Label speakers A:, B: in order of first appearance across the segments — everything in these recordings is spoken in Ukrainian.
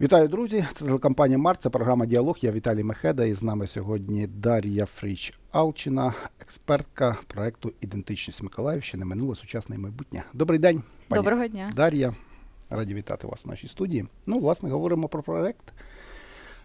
A: Вітаю, друзі! Це телекомпанія Март, це програма Діалог. Я Віталій Мехеда. І з нами сьогодні Дар'я Фріч Алчина, експертка проекту Ідентичність Миколаївщини. Минуле сучасне і майбутнє. Добрий день, пані
B: Доброго дня.
A: Дар'я. Раді вітати вас в нашій студії. Ну, власне, говоримо про проект.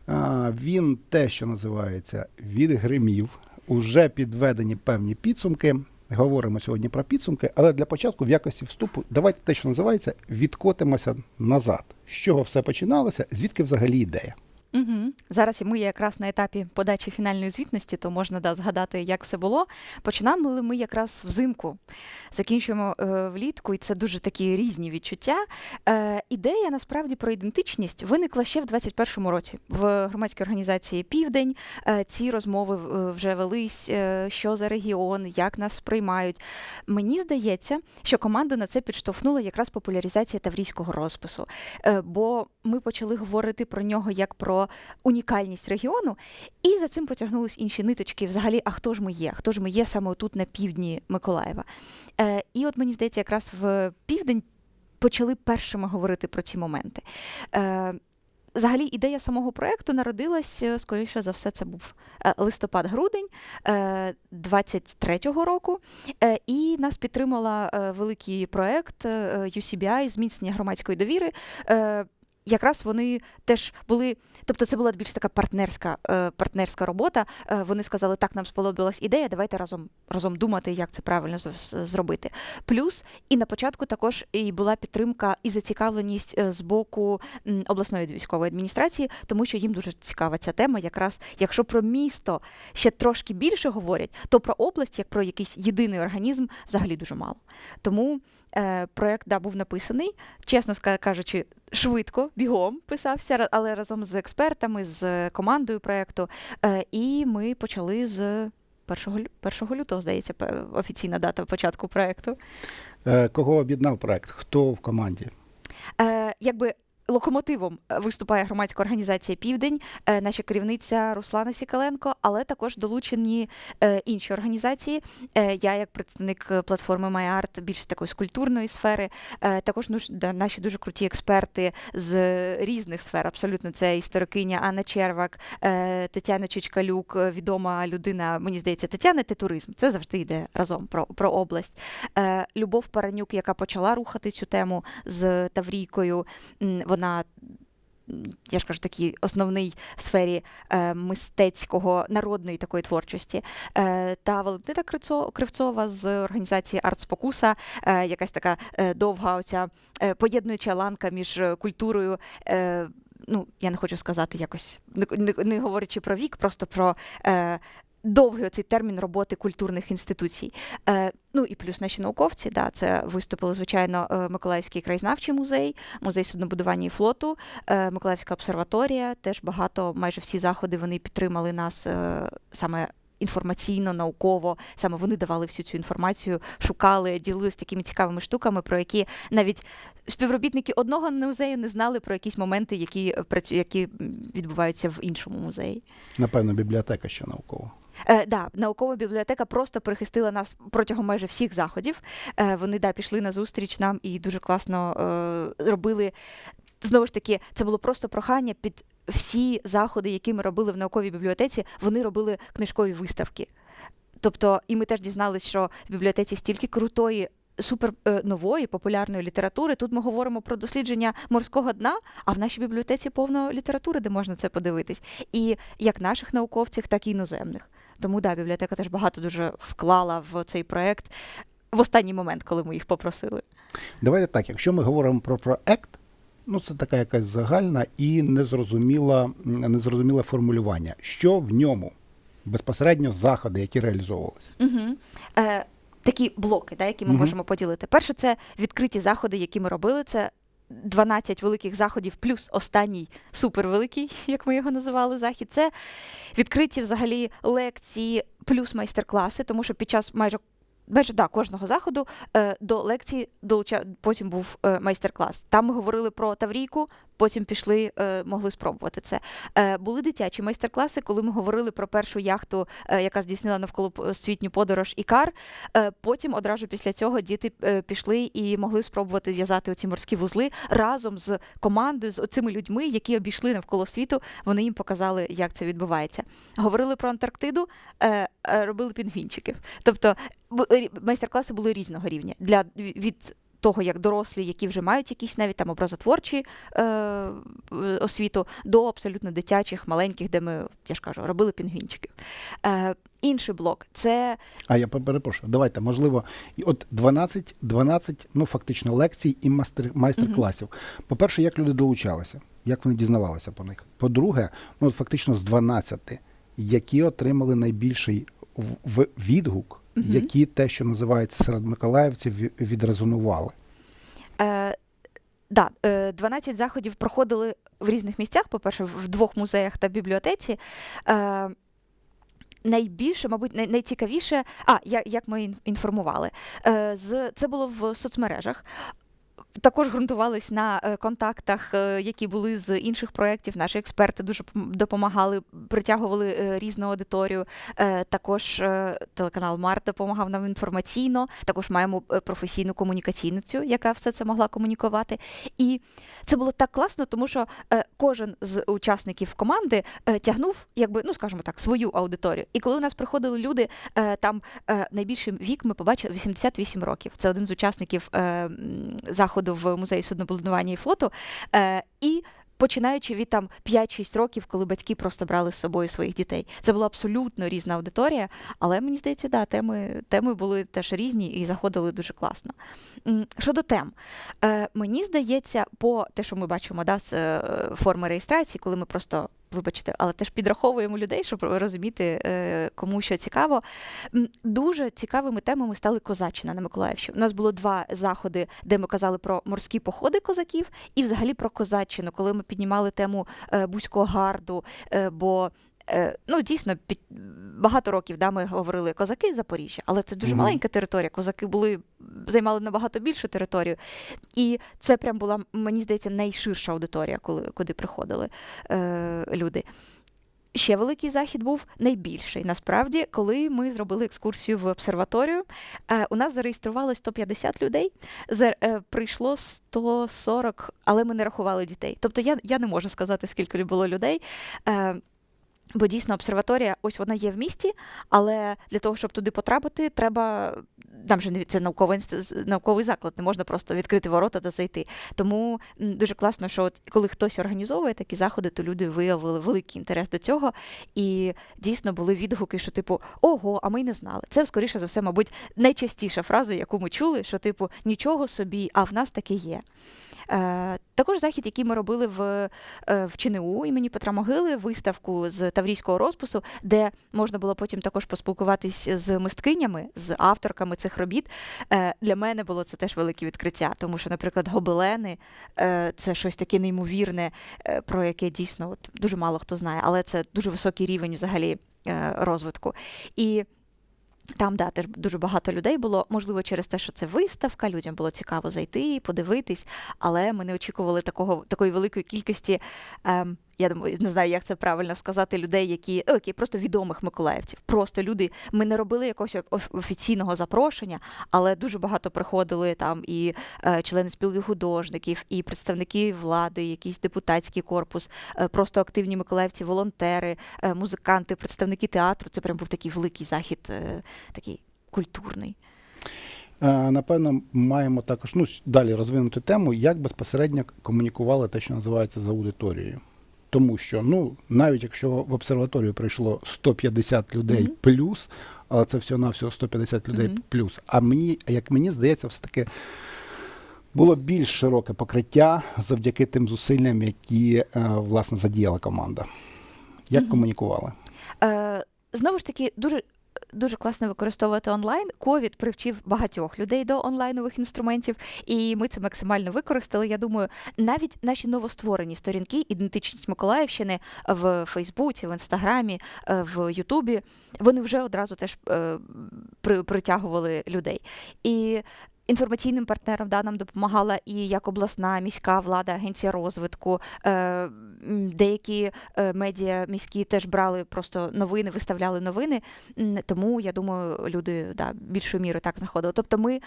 A: А, Він те, що називається відгримів. Уже підведені певні підсумки. Говоримо сьогодні про підсумки, але для початку, в якості вступу, давайте те, що називається, відкотимося назад. З чого все починалося, звідки взагалі ідея?
B: Угу. Зараз ми якраз на етапі подачі фінальної звітності, то можна да, згадати, як все було. Починали ми якраз взимку, закінчуємо е, влітку, і це дуже такі різні відчуття. Е, ідея насправді про ідентичність виникла ще в 21-му році в громадській організації Південь. Е, ці розмови е, вже велись, е, що за регіон, як нас сприймають. Мені здається, що команду на це підштовхнула якраз популяризація таврійського розпису. Е, бо ми почали говорити про нього як про унікальність регіону, і за цим потягнулись інші ниточки. Взагалі, а хто ж ми є? Хто ж ми є саме тут на півдні Миколаєва? Е, і от мені здається, якраз в південь почали першими говорити про ці моменти. Е, Взагалі, ідея самого проекту народилась, е, скоріше за все, це був е, листопад-грудень е, 23-го року. Е, І нас підтримала великий проект е, UCBI зміцнення громадської довіри. Якраз вони теж були, тобто це була більш така партнерська, е, партнерська робота. Е, вони сказали, так нам сподобалась ідея, давайте разом разом думати, як це правильно зробити. Плюс і на початку також і була підтримка і зацікавленість е, з боку обласної військової адміністрації, тому що їм дуже цікава ця тема. Якраз якщо про місто ще трошки більше говорять, то про область, як про якийсь єдиний організм, взагалі дуже мало. Тому е, проект да, був написаний, чесно кажучи, швидко, бігом писався, але разом з експертами, з командою проєкту. Е, і ми почали з 1, 1 лютого, здається, офіційна дата початку проєкту.
A: Е, Кого об'єднав проєкт? Хто в команді?
B: Якби локомотивом е, виступає громадська організація Південь, е, наша керівниця Руслана Сікаленко, але також долучені е, інші організації. Я, як представник платформи MyArt, більш такої з культурної сфери, також наші дуже круті експерти з різних сфер. Абсолютно це історикиня Анна Червак, Тетяна Чичкалюк, відома людина, мені здається, Тетяна це туризм. Це завжди йде разом про, про область. Любов Паранюк, яка почала рухати цю тему з Таврійкою. Вона, м, я ж кажу, такий основний в сфері е, мистецького народної такої творчості. Е, та Валентина Кривцова з організації Артспокуса, е, якась така е, довга оця е, поєднуюча ланка між культурою. Е, ну, я не хочу сказати якось, не, не, не говорячи про вік, просто про. Е, Довгий оцей термін роботи культурних інституцій. Е, ну і плюс наші науковці, да, це виступили, звичайно, е, Миколаївський краєзнавчий музей, музей суднобудування і флоту, е, Миколаївська обсерваторія. Теж багато, майже всі заходи вони підтримали нас е, саме. Інформаційно, науково, саме вони давали всю цю інформацію, шукали, ділилися такими цікавими штуками, про які навіть співробітники одного музею не знали про якісь моменти, які е, які відбуваються в іншому музеї.
A: Напевно, бібліотека ще наукова.
B: Е, да, наукова бібліотека просто прихистила нас протягом майже всіх заходів. Е, вони да, пішли на зустріч нам і дуже класно е, робили. Знову ж таки, це було просто прохання під всі заходи, які ми робили в науковій бібліотеці, вони робили книжкові виставки. Тобто, і ми теж дізналися, що в бібліотеці стільки крутої. Супер е, нової популярної літератури. Тут ми говоримо про дослідження морського дна, а в нашій бібліотеці повно літератури, де можна це подивитись. І як наших науковців, так і іноземних. Тому да, бібліотека теж багато дуже вклала в цей проект в останній момент, коли ми їх попросили.
A: Давайте так, якщо ми говоримо про проект, ну це така якась загальна і незрозуміла, незрозуміле формулювання. Що в ньому? Безпосередньо заходи, які реалізовувалися.
B: Угу. Е, такі блоки, да, які ми
A: Мгм.
B: можемо поділити. Перше, це відкриті заходи, які ми робили. Це 12 великих заходів, плюс останній супервеликий, як ми його називали, захід. Це відкриті взагалі лекції, плюс майстер-класи, тому що під час майже майже да, кожного заходу е, до лекції долуча... потім був е, майстер-клас. Там ми говорили про Таврійку, потім пішли, е, могли спробувати це. Були дитячі майстер-класи, коли ми говорили про першу яхту, яка здійснила навколосвітню подорож Ікар. Потім одразу після цього діти пішли і могли спробувати в'язати оці морські вузли разом з командою, з цими людьми, які обійшли навколо світу. Вони їм показали, як це відбувається. Говорили про Антарктиду, робили пінгвінчиків. Тобто майстер-класи були різного рівня для від. Того, як дорослі, які вже мають якісь навіть там образотворчі е, освіту, до абсолютно дитячих, маленьких, де ми, я ж кажу, робили пінгвінчиків. Е, інший блок це
A: А я перепрошую, давайте, можливо, і от 12, 12 ну фактично лекцій і мастер, майстер-класів. По-перше, як люди долучалися, як вони дізнавалися по них. По-друге, ну фактично з 12, які отримали найбільший в- відгук,
B: Мгм.
A: які те, що називається серед миколаївців, ві- відрезонували.
B: Е, да, е, 12 заходів проходили в різних місцях. По-перше, в в двох музеях та бібліотеці. Е, Найбільше, мабуть, най- найцікавіше, а як, як ми інформували, е, з це було в соцмережах. Також ґрунтувались на е, контактах, е, які були з інших проєктів. Наші експерти дуже допомагали, притягували е, різну аудиторію. Також телеканал Март допомагав нам інформаційно. Також маємо професійну комунікаційну цю, яка все це могла комунікувати. І це було так класно, тому що кожен з учасників команди тягнув, якби, ну скажімо так, свою аудиторію. І коли у нас приходили люди, там найбільший вік ми побачили 88 років. Це один з учасників е, м, заходу в музеї суднобудування і флоту. Е, і Починаючи від там 5-6 років, коли батьки просто брали з собою своїх дітей. Це була абсолютно різна аудиторія, але мені здається, да, теми, теми були теж різні і заходили дуже класно. Щодо тем, е, мені здається, по те, що ми бачимо да, з е, форми реєстрації, коли ми просто. Вибачте, але теж підраховуємо людей, щоб розуміти, е, кому що цікаво. Дуже цікавими темами стали козаччина на Миколаївщині. У нас було два заходи, де ми казали про морські походи козаків і взагалі про козаччину, коли ми піднімали тему е, Бузького гарду. е, Бо ну дійсно під багато років да, ми говорили козаки Запоріжжя, але це дуже
A: Мгм.
B: маленька територія. Козаки були займали набагато більшу територію. І це прям була, мені здається, найширша аудиторія, коли куди приходили е, люди. Ще великий захід був найбільший. Насправді, коли ми зробили екскурсію в обсерваторію, е, у нас зареєструвалось 150 людей. Е, прийшло 140, але ми не рахували дітей. Тобто я, я не можу сказати, скільки було людей. Бо дійсно обсерваторія, ось вона є в місті, але для того, щоб туди потрапити, треба. Там же це науковий, науковий заклад, не можна просто відкрити ворота та зайти. Тому дуже класно, що от коли хтось організовує такі заходи, то люди виявили великий інтерес до цього. І дійсно були відгуки, що типу, ого, а ми й не знали. Це скоріше за все, мабуть, найчастіша фраза, яку ми чули, що типу нічого собі, а в нас таке є. Е, також захід, який ми робили в, е, в ЧНУ імені Петра Могили, виставку з таврійського розпису, де можна було потім також поспілкуватись з мисткинями, з авторками цих робіт. Е, для мене було це теж велике відкриття, тому що, наприклад, гобелени це щось таке неймовірне, про яке дійсно от, дуже мало хто знає, але це дуже високий рівень взагалі розвитку. І там, да, теж дуже багато людей було. Можливо, через те, що це виставка, людям було цікаво зайти, подивитись, але ми не очікували такого, такої великої кількості. Ем, я не знаю, як це правильно сказати, людей, які, ну, які просто відомих миколаївців. Просто люди. Ми не робили якогось оф- офіційного запрошення, але дуже багато приходили там і е, члени спілки художників, і представники влади, якийсь депутатський корпус, е, просто активні миколаївці, волонтери, е, музиканти, представники театру. Це прям був такий великий захід, е, такий культурний.
A: Е, Напевно, маємо також ну, далі розвинути тему, як безпосередньо комунікували те, що називається з аудиторією. Тому що, ну, навіть якщо в обсерваторію прийшло 150 людей
B: Мгм.
A: плюс, але це всього навсього 150 людей
B: Мгм.
A: плюс. А мені, як мені здається, все-таки було більш широке покриття завдяки тим зусиллям, які е, власне задіяла команда. Як
B: угу.
A: комунікували?
B: Е, знову ж таки, дуже дуже класно використовувати онлайн. Ковід привчив багатьох людей до онлайнових інструментів, і ми це максимально використали. Я думаю, навіть наші новостворені сторінки, ідентичність Миколаївщини в Фейсбуці, в Інстаграмі, е, в Ютубі, вони вже одразу теж е, при, притягували людей. І Інформаційним партнером да, нам допомагала і як обласна міська влада, агенція розвитку. Е, деякі е, медіа міські теж брали просто новини, виставляли новини. Тому я думаю, люди да, більшою мірою так знаходили. Тобто, ми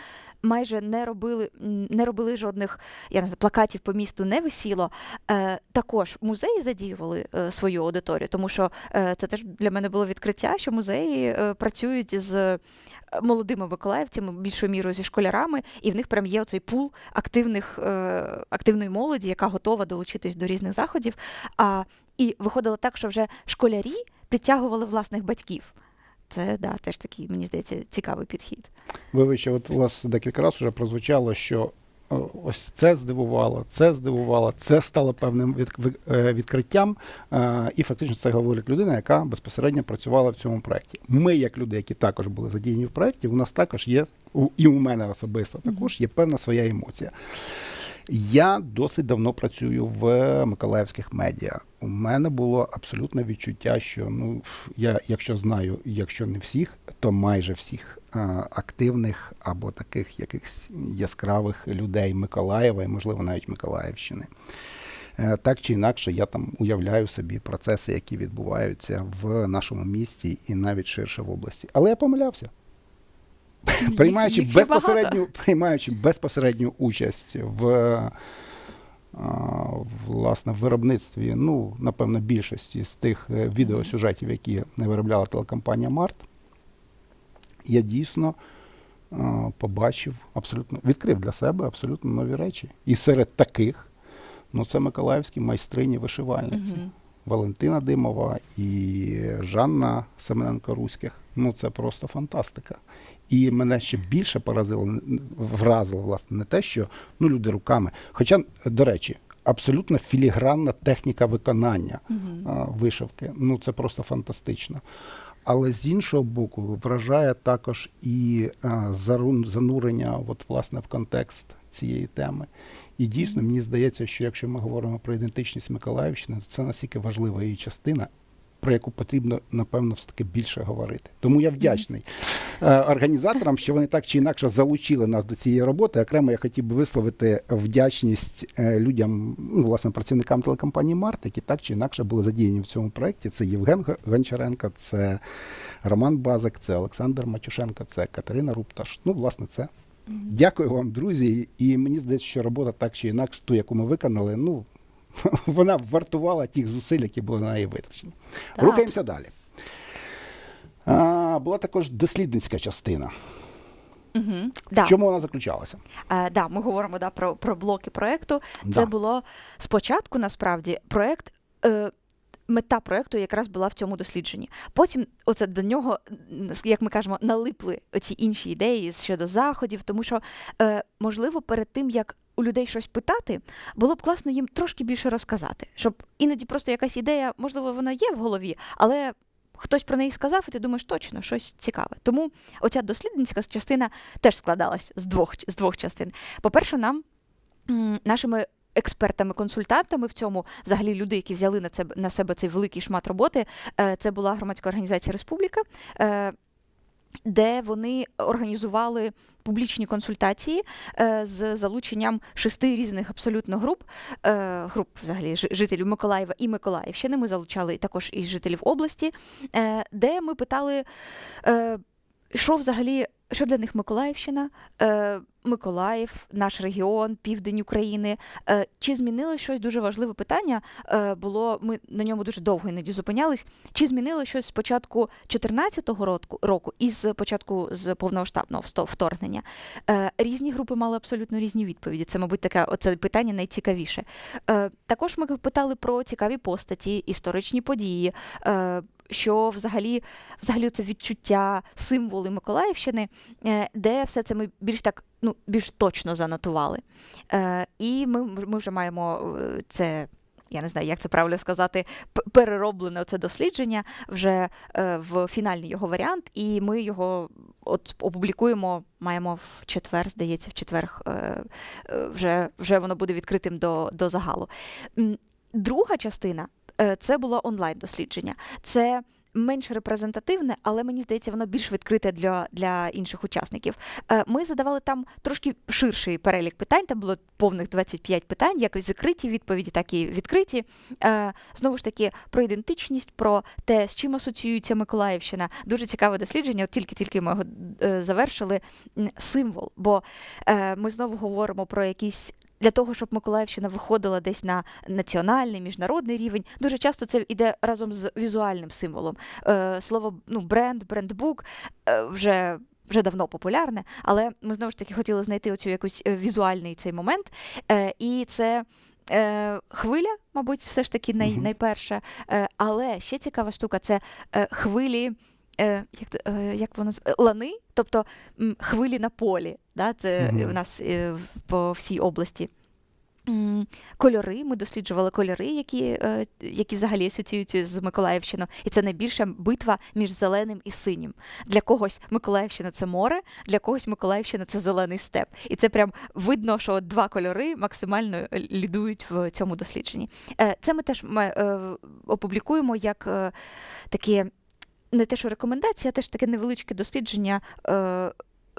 B: майже не робили, не робили жодних я не знаю, плакатів по місту не висіло. Е, також музеї задіювали е, свою аудиторію, тому що е, це теж для мене було відкриття, що музеї працюють з молодими миколаївцями, більшою мірою зі школярами, і в них прям є оцей пул активних, е, активної молоді, яка готова долучитись до різних заходів. А, і виходило так, що вже школярі підтягували власних батьків. Це да, теж такий, мені здається, цікавий підхід.
A: Вибачте, от у вас декілька разів вже прозвучало, що ось це здивувало, це здивувало, це стало певним від, е, відкриттям. е, І фактично це говорить людина, яка безпосередньо працювала в цьому проєкті. Ми, як люди, які також були задіяні в проєкті, у нас також є, і у мене особисто також є певна своя емоція. Я досить давно працюю в миколаївських медіа. У мене було абсолютне відчуття, що ну я, якщо знаю, якщо не всіх, то майже всіх активних або таких якихось яскравих людей Миколаєва і, можливо, навіть Миколаївщини. Е, Так чи інакше, я там уявляю собі процеси, які відбуваються в нашому місті і навіть ширше в області. Але я помилявся. Приймаючи безпосередню, приймаючи безпосередню участь в, власне, в виробництві, ну, напевно, більшості з тих е, відеосюжетів, які виробляла телекомпанія Март, я дійсно побачив абсолютно, відкрив для себе абсолютно нові речі. І серед таких, ну, це миколаївські майстрині вишивальниці.
B: Мгм.
A: Валентина Димова і Жанна Семененко Руських. Ну це просто фантастика. І мене ще більше поразило, вразило, власне, не те, що ну, люди руками. Хоча, до речі, абсолютно філігранна техніка виконання
B: Мгм.
A: а, вишивки. Ну це просто фантастично. Але з іншого боку, вражає також і а, занурення от, власне, в контекст цієї теми. І дійсно, мені здається, що якщо ми говоримо про ідентичність Миколаївщини, то це настільки важлива її частина, про яку потрібно, напевно, все таки більше говорити. Тому я вдячний е, організаторам, що вони так чи інакше залучили нас до цієї роботи. Окремо я хотів би висловити вдячність е, людям, ну, власне, працівникам телекомпанії Март, які так чи інакше були задіяні в цьому проєкті. Це Євген Гончаренко, це Роман Базик, це Олександр Матюшенко, це Катерина Рупташ. Ну, власне, це. Дякую вам, друзі. І мені здається, що робота так чи інакше, ту, яку ми виконали, ну вона вартувала тих зусиль, які були на неї витрачені.
B: Так.
A: Рухаємося далі. А, була також дослідницька частина.
B: Да.
A: В чому вона заключалася?
B: Е, да, ми говоримо да, про, про блоки проекту. Це було спочатку насправді проект. Е, Мета проекту якраз була в цьому дослідженні. Потім, оце до нього, як ми кажемо, налипли оці інші ідеї щодо заходів, тому що, е, можливо, перед тим як у людей щось питати, було б класно їм трошки більше розказати, щоб іноді просто якась ідея, можливо, вона є в голові, але хтось про неї сказав, і ти думаєш, точно щось цікаве. Тому оця дослідницька частина теж складалась з двох, з двох частин. По-перше, нам нашими експертами-консультантами в цьому, взагалі люди, які взяли на себе, на себе цей великий шмат роботи, е, це була громадська організація Республіка. Де вони організували публічні консультації е, з залученням шести різних абсолютно груп, е, груп взагалі жителів Миколаєва і Миколаївщини. Ми залучали також і жителів області, е, де ми питали, що взагалі, що для них Миколаївщина, е, Миколаїв, наш регіон, південь України. Е, Чи змінило щось дуже важливе питання? е, Було ми на ньому дуже довго іноді зупинялись. Чи змінило щось з початку 2014 року, року і з початку з повномасштабного вторгнення? Е, Різні групи мали абсолютно різні відповіді. Це, мабуть, таке оце питання найцікавіше. Е, Також ми питали про цікаві постаті, історичні події. е, Що взагалі, взагалі це відчуття, символи Миколаївщини, е, де все це ми більш так ну, більш точно занотували. Е, і ми, ми вже маємо е, це я не знаю, як це правильно сказати, перероблене це дослідження вже в фінальний його варіант, і ми його от опублікуємо. Маємо в четвер, здається, в четвер вже, вже воно буде відкритим до, до загалу. Друга частина це було онлайн дослідження. Це менш репрезентативне, але мені здається, воно більш відкрите для, для інших учасників. Е, Ми задавали там трошки ширший перелік питань. Там було повних 25 питань, як закриті відповіді, так і відкриті. Е, Знову ж таки, про ідентичність, про те, з чим асоціюється Миколаївщина. Дуже цікаве дослідження. От тільки-тільки ми його е, завершили. Символ. Бо е, ми знову говоримо про якісь. Для того, щоб Миколаївщина виходила десь на національний, міжнародний рівень, дуже часто це йде разом з візуальним символом. Е, слово ну, бренд, брендбук е, вже. Вже давно популярне, але ми знову ж таки хотіли знайти оцю якийсь е, візуальний цей момент. Е, і це е, хвиля, мабуть, все ж таки най,
A: Мгм.
B: найперше. Е, але ще цікава штука це е, хвилі. Е, як, е, як воно лани, тобто м, хвилі на полі. Да? Це
A: Мгм.
B: в нас е, по всій області. Кольори, ми досліджували кольори, які, е, які взагалі асоціюються з Миколаївщиною. І це найбільша битва між зеленим і синім. Для когось Миколаївщина це море, для когось Миколаївщина це зелений степ. І це прям видно, що два кольори максимально е, лідують в цьому дослідженні. Е, Це ми теж ми, опублікуємо як таке, не те, що рекомендація, а теж таке невеличке дослідження. е,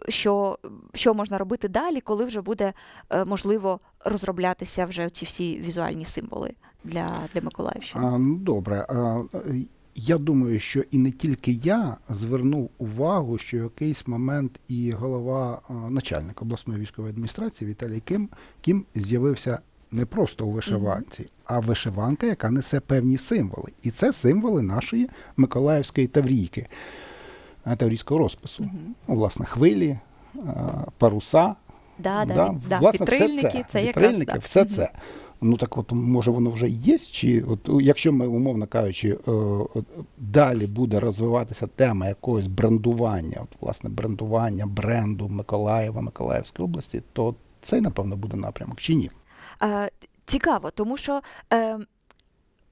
B: Що, що можна робити далі, коли вже буде е, можливо розроблятися вже ці всі візуальні символи для, для Миколаївщини?
A: Ну, добре. А, я думаю, що і не тільки я звернув увагу, що в якийсь момент і голова начальник обласної військової адміністрації Віталій Ким, Кім з'явився не просто у вишиванці, а вишиванка, яка несе певні символи. І це символи нашої Миколаївської таврійки, таврійського розпису.
B: Мгм.
A: Ну, власне, хвилі, паруса.
B: Да, да,
A: Да,
B: да.
A: власне, все це,
B: це якраз
A: вітрильники,
B: да.
A: все це. Ну так от може воно вже є, чи от якщо ми, умовно кажучи, е, далі буде розвиватися тема якогось брендування, власне, брендування бренду Миколаєва, Миколаївської області, то цей, напевно, буде напрямок чи ні?
B: Е, цікаво, тому що е,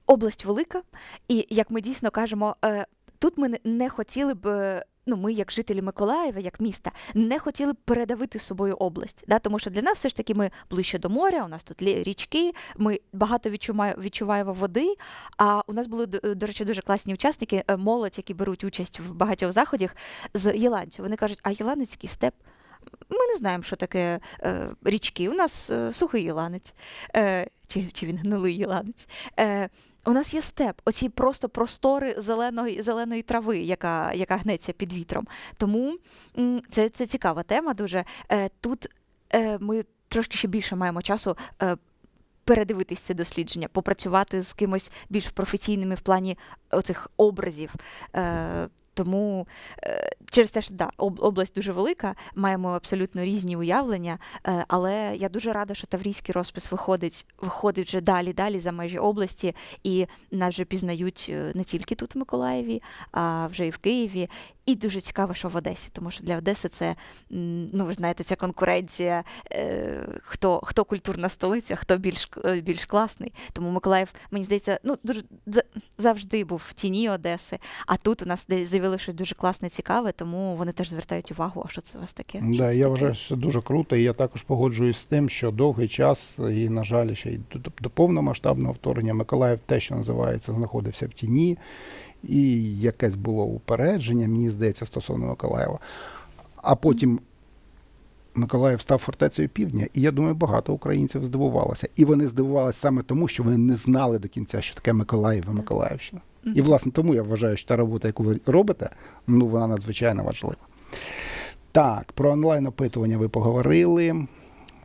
B: область велика, і як ми дійсно кажемо, е, тут ми не- хотіли б. Ну, ми, як жителі Миколаєва, як міста, не хотіли б передавити собою область. Да? Тому що для нас все ж таки ми ближче до моря, у нас тут річки, ми багато відчуваємо, води. А у нас були, до, до речі, дуже класні учасники, е, молодь, які беруть участь в багатьох заходах з Єланцю. Вони кажуть, а Єланецький степ. Ми не знаємо, що таке е, річки. У нас е, сухий єланець, е, чи, чи він гнилий єланець. Е, у нас є степ, оці просто простори зеленої, зеленої трави, яка, яка гнеться під вітром. Тому це, це цікава тема дуже. Е, тут е, ми трошки ще більше маємо часу. Е, Передивитись це дослідження, попрацювати з кимось більш професійними в плані оцих образів. Тому е, через те, що да, область дуже велика, маємо абсолютно різні уявлення, е, але я дуже рада, що таврійський розпис виходить, виходить вже далі, далі за межі області, і нас вже пізнають е, не тільки тут в Миколаєві, а вже і в Києві. І дуже цікаво, що в Одесі, тому що для Одеси це, ну ви знаєте, ця конкуренція, е, хто, хто культурна столиця, хто більш, е, більш класний. Тому Миколаїв, мені здається, ну дуже за- завжди був в тіні Одеси. А тут у нас з'явилося щось дуже класне, цікаве, тому вони теж звертають увагу, а що це у вас таке?
A: Да,
B: це
A: я
B: таке?
A: вважаю, що це дуже круто, і я також погоджуюсь з тим, що довгий час, і, на жаль, ще й до повномасштабного вторгнення Миколаїв те, що називається, знаходився в тіні, і якесь було упередження, мені здається, стосовно Миколаєва. А потім Миколаїв став фортецею півдня, і я думаю, багато українців здивувалося. І вони здивувалися саме тому, що вони не знали до кінця, що таке Миколаїв і Миколаївщина. І, власне, тому я вважаю, що та робота, яку ви робите, ну вона надзвичайно важлива. Так, про онлайн опитування ви поговорили.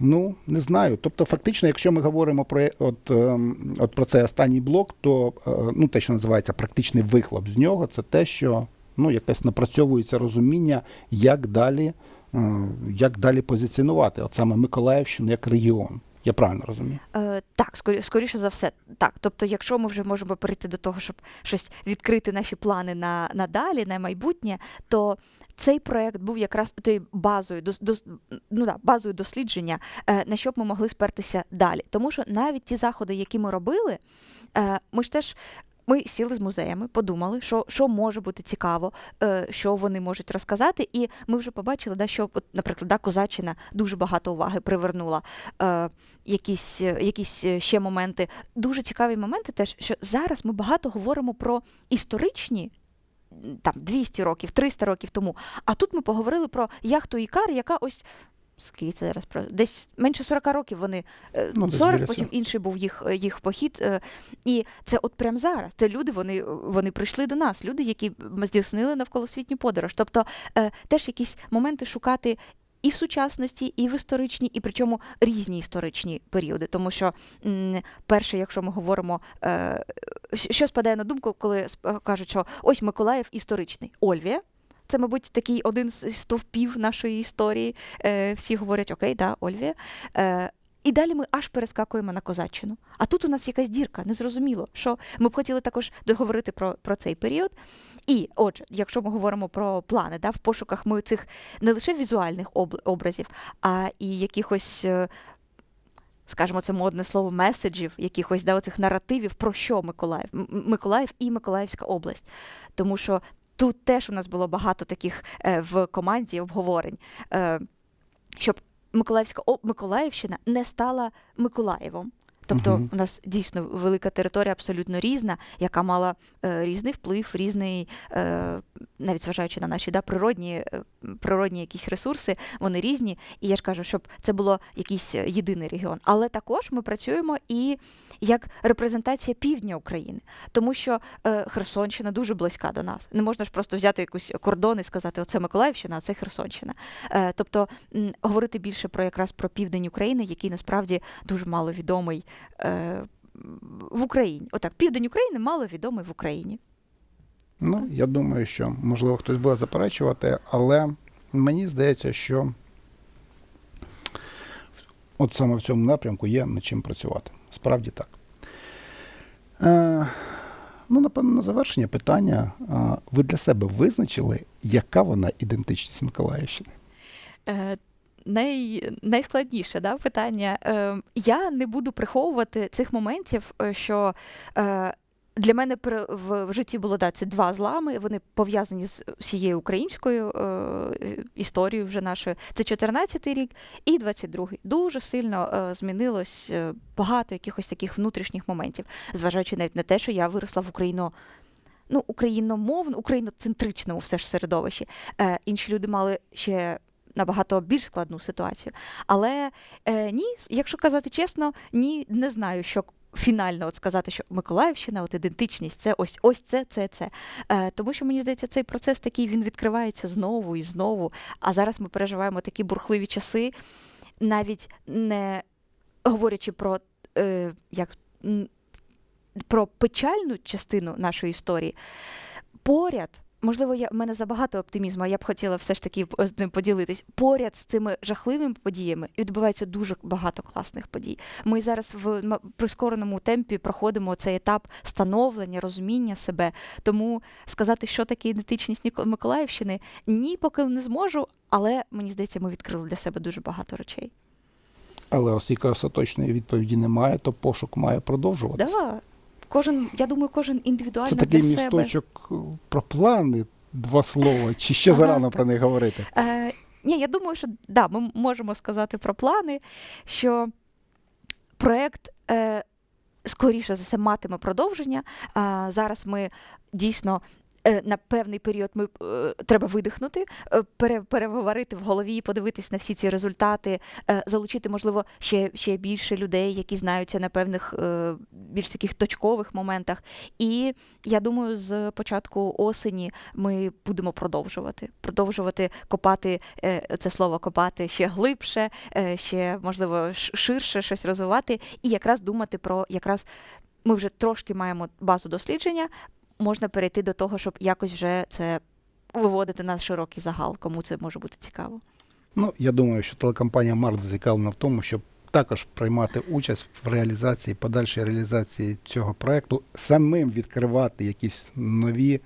A: Ну, не знаю. Тобто, фактично, якщо ми говоримо про, от, ем, от про цей останній блок, то е, ну, те, що називається практичний вихлоп з нього, це те, що ну, якесь напрацьовується розуміння, як далі, е, як далі позиціонувати от саме Миколаївщину як регіон Я правильно розумію?
B: Е, так, скорі, скоріше за все, так. Тобто, якщо ми вже можемо перейти до того, щоб щось відкрити наші плани на, на далі, на майбутнє, то цей проект був якраз тою базою, дос, дос, ну, да, базою дослідження, е, на що б ми могли спертися далі. Тому що навіть ті заходи, які ми робили, е, ми ж теж. Ми сіли з музеями, подумали, що, що може бути цікаво, е, що вони можуть розказати, і ми вже побачили, да, що, наприклад, да, Козаччина дуже багато уваги привернула. Е, якісь, е, якісь ще моменти. Дуже цікаві моменти теж, що зараз ми багато говоримо про історичні. Там 200 років, 300 років тому. А тут ми поговорили про яхту Ікар, яка ось скільки це зараз про десь менше 40 років вони е,
A: Ну,
B: 40, потім інший був їх, е, їх похід. е, І це от прямо зараз. Це люди, вони, вони прийшли до нас, люди, які здійснили навколосвітню подорож. Тобто теж якісь моменти шукати і в сучасності, і в історичній, і причому різні історичні періоди. Тому що, перше, якщо ми говоримо, що спадає на думку, коли кажуть, що ось Миколаїв історичний. Ольвія. Це, мабуть, такий один з стовпів нашої історії. Е, всі говорять, окей, да, Ольвія. Е, і далі ми аж перескакуємо на козаччину. А тут у нас якась дірка, незрозуміло. Що ми б хотіли також договорити про, про цей період. І, отже, якщо ми говоримо про плани, да, в пошуках ми цих не лише візуальних об- образів, а і якихось. е, Скажімо, це модне слово меседжів, якихось да, оцих наративів, про що Миколаїв, Миколаїв і Миколаївська область. Тому що тут теж у нас було багато таких е, в команді обговорень, е, щоб Миколаївська Миколаївщина не стала Миколаєвом. Тобто
A: угу.
B: у нас дійсно велика територія абсолютно різна, яка мала е, різний вплив, різний, е, навіть зважаючи на наші да, природні, е, природні якісь ресурси, вони різні. І я ж кажу, щоб це було якийсь е, єдиний регіон. Але також ми працюємо і як репрезентація півдня України, тому що е, Херсонщина дуже близька до нас. Не можна ж просто взяти якийсь кордон і сказати, оце Миколаївщина, а це Херсонщина. Тобто говорити більше про якраз про південь України, який насправді дуже мало відомий е, в Україні. Отак, південь України мало відомий в Україні.
A: Ну, я думаю, що можливо хтось буде заперечувати, але мені здається, що от саме в цьому напрямку є над чим працювати. Справді так. Е, ну, напевно, на завершення питання. Е, ви для себе визначили, яка вона ідентичність Миколаївщини?
B: Е, Най, найскладніше да, питання. Е, я не буду приховувати цих моментів, е, що е, для мене в, житті було да, ці два злами. Вони пов'язані з всією українською е, історією вже нашою. Це 14-й рік і 22-й. Дуже сильно е, змінилось е, багато якихось таких внутрішніх моментів, зважаючи навіть на те, що я виросла в Україно. Ну, україномовно, україноцентричному все ж середовищі. Е, інші люди мали ще набагато більш складну ситуацію. Але е, ні, якщо казати чесно, ні, не знаю, що фінально от сказати, що Миколаївщина, от ідентичність, це ось ось це, це, це. Е, тому що мені здається, цей процес такий він відкривається знову і знову. А зараз ми переживаємо такі бурхливі часи, навіть не говорячи про е, як. Про печальну частину нашої історії поряд можливо, я в мене забагато оптимізму, а я б хотіла все ж таки з ним поділитись. Поряд з цими жахливими подіями відбувається дуже багато класних подій. Ми зараз в прискореному темпі проходимо цей етап становлення, розуміння себе. Тому сказати, що таке ідентичність Миколаївщини, ні, поки не зможу. Але мені здається, ми відкрили для себе дуже багато речей.
A: Але оскільки остаточної відповіді немає, то пошук має продовжуватися.
B: Да. Кожен, я думаю, кожен індивідуально
A: Це такий
B: для себе.
A: місточок е, про плани, два слова, чи ще зарано про них говорити.
B: Е, ні, я думаю, що да, ми можемо сказати про плани, що проєкт е, скоріше за все матиме продовження. А, зараз ми дійсно. Е, На певний період ми е, треба видихнути, е, переговорити в голові, подивитись на всі ці результати, залучити, можливо, ще, ще більше людей, які знаються на певних більш таких точкових моментах. І я думаю, з початку осені ми будемо продовжувати. Продовжувати копати це слово копати ще глибше, ще можливо ширше щось розвивати, і якраз думати про якраз ми вже трошки маємо базу дослідження. Можна перейти до того, щоб якось вже це виводити на широкий загал, кому це може бути цікаво.
A: Ну, я думаю, що телекомпанія Март зацікавлена в тому, щоб також приймати участь в реалізації, подальшій реалізації цього проекту, самим відкривати якісь нові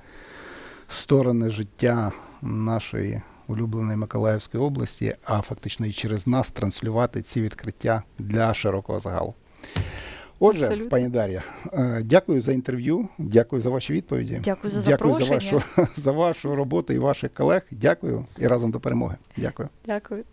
A: сторони життя нашої улюбленої Миколаївської області, а фактично і через нас транслювати ці відкриття для широкого загалу. Отже,
B: Абсолютно.
A: пані Дар'я, е, дякую за інтерв'ю, дякую за ваші відповіді.
B: Дякую за
A: Дякую за вашу, за вашу роботу і ваших колег. Дякую і разом до перемоги. Дякую.
B: Дякую.